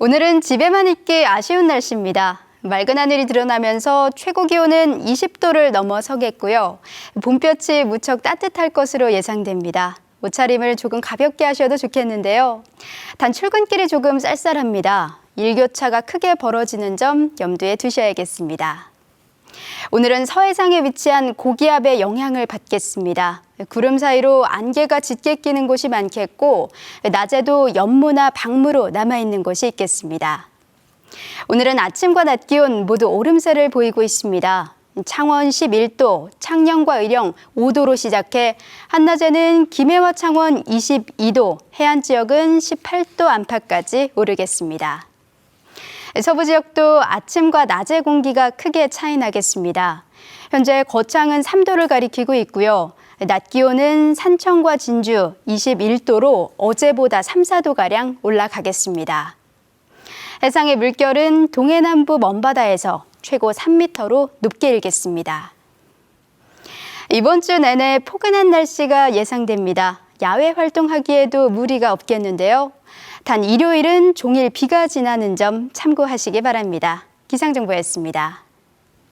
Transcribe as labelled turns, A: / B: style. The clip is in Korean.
A: 오늘은 집에만 있기 아쉬운 날씨입니다. 맑은 하늘이 드러나면서 최고 기온은 20도를 넘어서겠고요. 봄볕이 무척 따뜻할 것으로 예상됩니다. 옷차림을 조금 가볍게 하셔도 좋겠는데요. 단 출근길이 조금 쌀쌀합니다. 일교차가 크게 벌어지는 점 염두에 두셔야겠습니다. 오늘은 서해상에 위치한 고기압의 영향을 받겠습니다. 구름 사이로 안개가 짙게 끼는 곳이 많겠고 낮에도 연무나 방무로 남아 있는 곳이 있겠습니다. 오늘은 아침과 낮 기온 모두 오름세를 보이고 있습니다. 창원 11도, 창녕과 의령 5도로 시작해 한낮에는 김해와 창원 22도, 해안 지역은 18도 안팎까지 오르겠습니다. 서부 지역도 아침과 낮의 공기가 크게 차이 나겠습니다. 현재 거창은 3도를 가리키고 있고요. 낮 기온은 산청과 진주 21도로 어제보다 3, 4도가량 올라가겠습니다. 해상의 물결은 동해남부 먼바다에서 최고 3m로 높게 일겠습니다. 이번 주 내내 포근한 날씨가 예상됩니다. 야외 활동하기에도 무리가 없겠는데요. 단 일요일은 종일 비가 지나는 점 참고하시기 바랍니다. 기상정보였습니다.